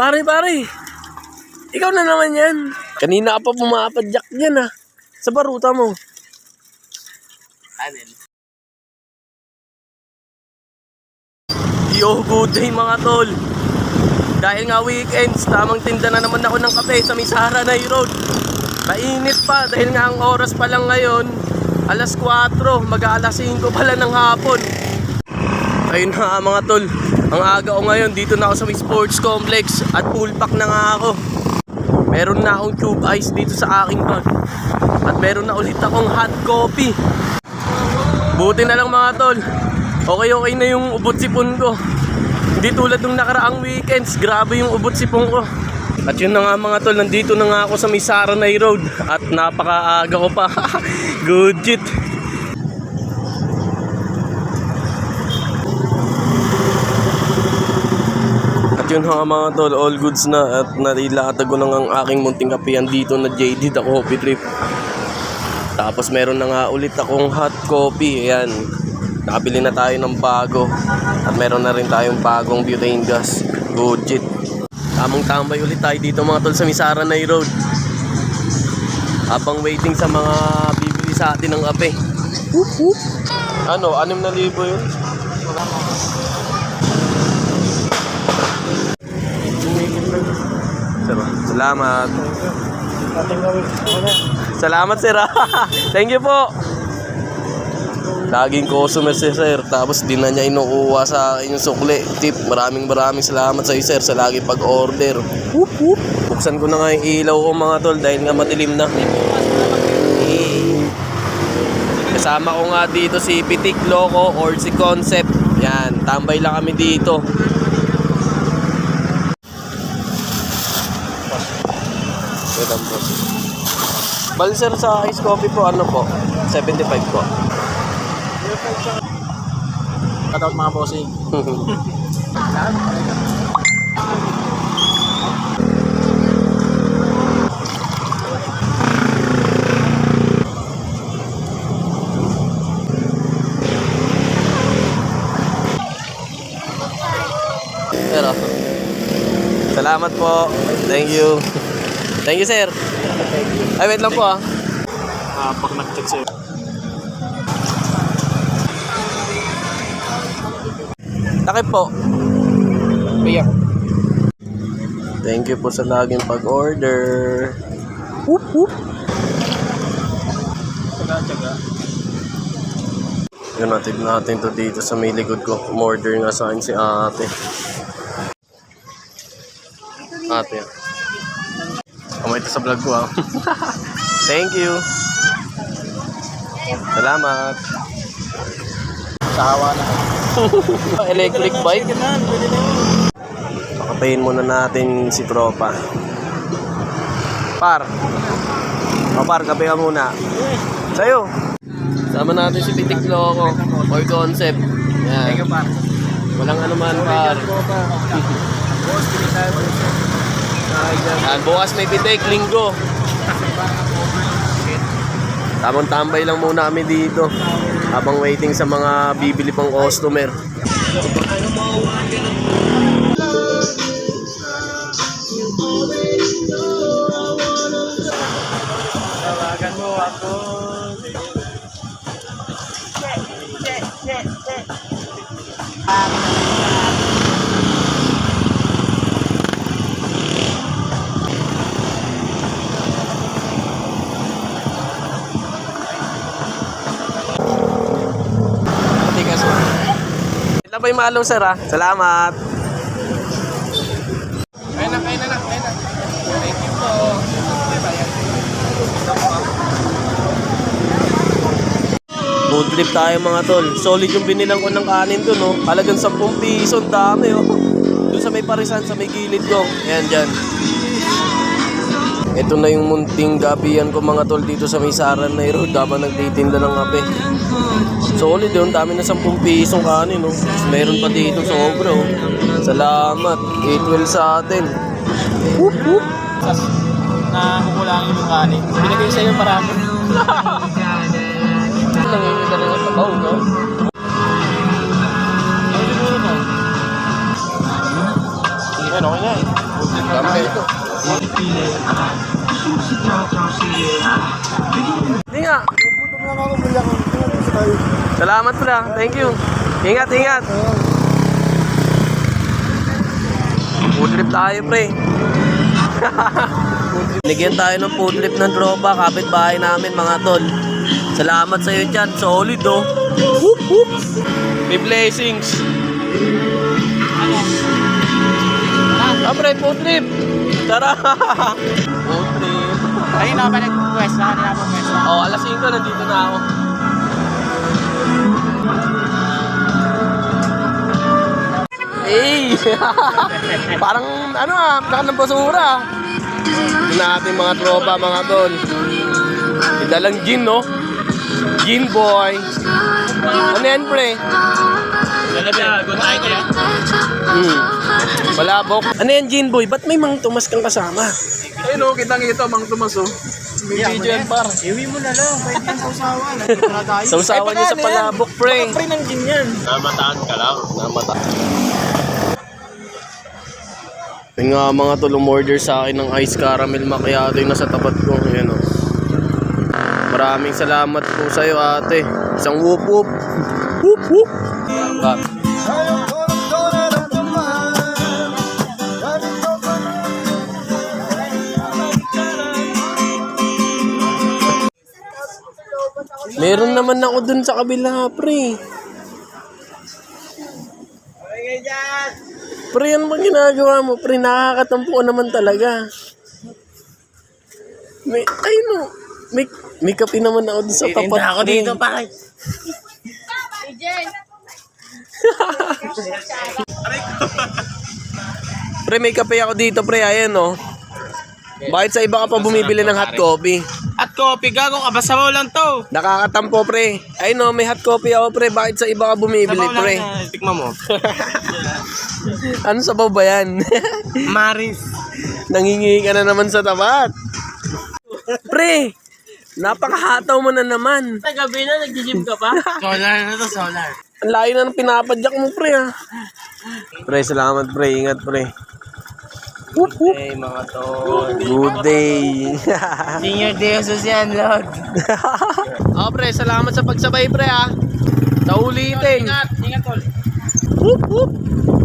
Pare, pare. Ikaw na naman yan. Kanina ka pa pumapadyak yan ah. Sa baruta mo. Anin? Yo, good day mga tol. Dahil nga weekends, tamang tinda na naman ako ng kape sa Misara Nay Road. Mainit pa dahil nga ang oras pa lang ngayon, alas 4, mag-aalas 5 pala ng hapon. Ayun na mga tol, ang aga ko ngayon dito na ako sa may sports complex at full pack na nga ako. Meron na akong tube ice dito sa aking bag. At meron na ulit akong hot coffee. Buti na lang mga tol. Okay okay na yung ubot sipon ko. Hindi tulad nung nakaraang weekends, grabe yung ubot sipon ko. At yun na nga mga tol, nandito na nga ako sa may Saranay Road at napakaaga ko pa. Good shit. Yun nga mga tol, all goods na at nalilatag ko na nga ang aking munting kapihan dito na JD the Coffee Trip. Tapos meron na nga ulit akong hot coffee. Ayan. Nakabili na tayo ng bago. At meron na rin tayong bagong butane gas. Shit. Tamang tambay ulit tayo dito mga tol sa Misara Nay Road. Habang waiting sa mga bibili sa atin ng ape. Ano? Anim na libo yun? Salamat. Salamat sir. ah. Thank you po. Laging customer si sir. Tapos di na niya inukuha sa akin yung sukli. Tip. Maraming maraming salamat sa sir sa lagi pag-order. Buksan ko na nga yung ilaw ko mga tol dahil nga madilim na. Eh. Kasama ko nga dito si Pitik Loco or si Concept. Yan. Tambay lang kami dito. Lang po. Bal sir sa ice coffee po ano po? 75 po. Shoutout mga bossing. Pero, salamat po. Thank you. Thank you, sir. Ay, wait lang po ah. Ah, pag nag-check sa'yo. Takip po. Biyak. Thank you po sa laging pag-order. Whoop, whoop. Tsaga-tsaga. Yun natin natin to dito sa may likod ko. Umorder nga sa akin si ate. Ate. Ito sa vlog ko. Thank you. Salamat. Sa hawa na. Electric bike. Pakapayin muna natin si tropa. Par. O par, kape ka muna. Sa'yo. Sama natin si Pitik Loco. Or concept. Yan. Walang anuman par. Boss, tayo. Yan, bukas may pitik, linggo. Tamang tambay lang muna kami dito. Habang waiting sa mga bibili pang customer. Tigas Yung malong sir ha. Salamat. Kaya na, kaya na lang, kaya na. Thank you po. Food trip tayo mga tol. Solid yung binilang ko ng kanin doon, no? Halagang 10 piso, ang dami, oh. Doon sa may parisan, sa may gilid ko. Ayan, dyan. Ito na yung munting gabihan ko mga tol dito sa may Saran na Road habang nagtitinda ng kape. Solid yun, dami na 10 pisong kanin, no? Meron pa dito sobra, oh. Salamat. 812 sa atin. Whoop, whoop. Na kukulangin yung kanin. Binigay sa'yo marami. Nangingi ka na ng sabaw, no? Ano okay na eh. Dami ito. Hindi nga. Salamat pala. Thank you. Ingat, ingat. Food trip tayo, pre. Nigyan tayo ng food trip ng tropa, kapitbahay namin mga tol. Salamat sa iyo dyan, solid oh. Whoop, whoop. May blessings. Ah, pre, food trip. Tara. food trip. Ayun na ba nag-quest na? Kanina po quest na. Oh, alas 5 nandito na ako. Eh, parang ano ah, lakas ng basura. Ito natin mga tropa, mga tol. Dalang gin, no? Gin boy. Ano yan, pre? Hmm. Palabok. Ano yan, gin boy? Ba't may mang tumas kang kasama? Ayun o, kitang ito, Mang Tomas o. May video yan, par. Iwi mo na lang. Pwede kang sausawan. Sausawan niyo sa palabok, pre. Pre ng gin yan. Namataan ka lang. Namataan. Yung nga mga tol, umorder sa akin ng ice caramel macchiato yung nasa tapat ko. Ayan o. Maraming salamat po sa iyo ate. Isang whoop whoop. Whoop whoop. Ba- Meron naman ako dun sa kabila, pre. Pre, ano ba ginagawa mo? Pre, nakakatampo ka naman talaga. May, ay no. May, may kape naman ako dun sa tapat. ako dito, pare. Pre, may kape ako dito, pre. Ayan, no. Bakit sa iba ka pa bumibili ng hot coffee? At coffee, gago ka. Basta mo lang to. Nakakatampo, pre. Ay, no, may hot coffee ako, pre. Bakit sa iba ka bumibili, Sabaw lang pre? na. Tikman mo. Ano sabaw ba yan? Maris. Nangingi ka na naman sa tapat. Pre, napakahataw mo na naman. Sa gabi na, nag-gym ka pa? solar na to, solar. Ang layo na ng pinapadyak mo, pre, ha. Pre, salamat, pre. Ingat, pre. Whoop, whoop. Hey, mga to. Good day. Senior Deus yan, Lord. oh, pre, salamat sa pagsabay, pre, ha. Sa ulitin. Ingat, ingat, tol. Whoop, whoop.